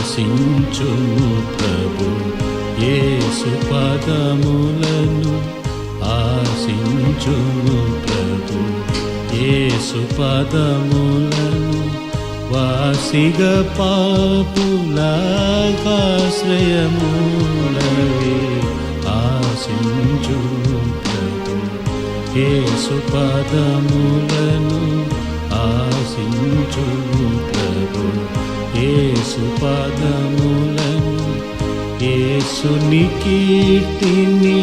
ఆశించుము ప్రభు యేసు పదములను ఆశించుము ప్రభు యేసు పదములను వాసిగ పాపులాశ్రయములవే ఆశించుము ప్రభు యేసు పదములను ఆశించుము యేసు పదములను యేసుని కీర్తిని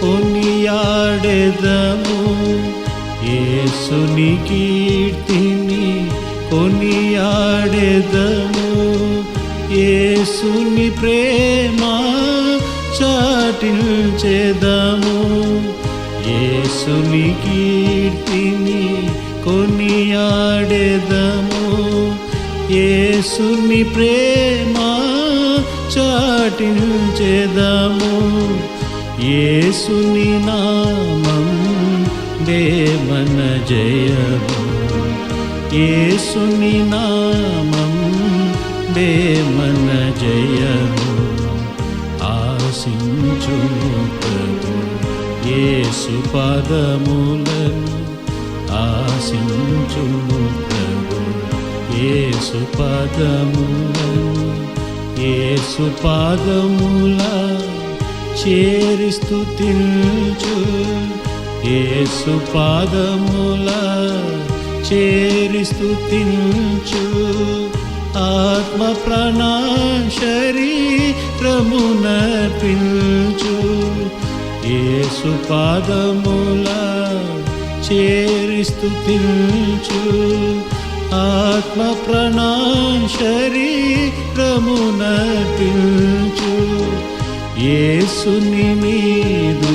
కొనియాడెదము. యేసుని కీర్తిని కొనియాడెదము. యేసుని ప్రేమ చాటించెదము. యేసుని కీర్తిని కొనియాడెదము. యేసుని ప్రేమ చాటించెదము. యేసుని నామం దేవన జయము. యేసుని నామం దేవన జయము. ఆశించుము ప్రభు యేసు పదములను. ఆశించుము ప్రభు ఏసు పదములను ఏసు పాదముల చేరి స్థుతించు ఏసు పాదముల చేరి స్థుతించు ఆత్మ ప్రాణ శరీరమునర్పించు ఏసు పాదముల చేరి స్థుతించు ఆత్మ ప్రణాం ప్రాణ శరీరమునర్పించు యేసుని నీదు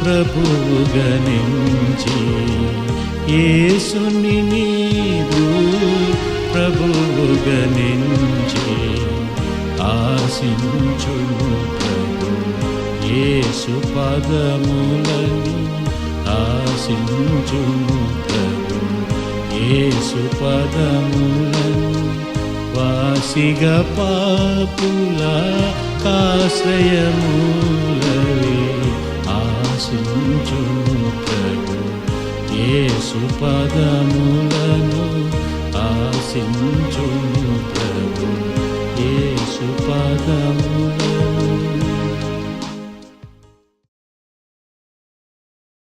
ప్రభువుగనించి యేసుని నీదు ప్రభువుగనించి ఆశించుము ప్రభు యేసు పదములని ఆశించుము ప్రభు యేసు పదములను వాసిగ పాపుల కాశ్రయమూలవే ఆశించు ప్రభు. యేసు ఆశించు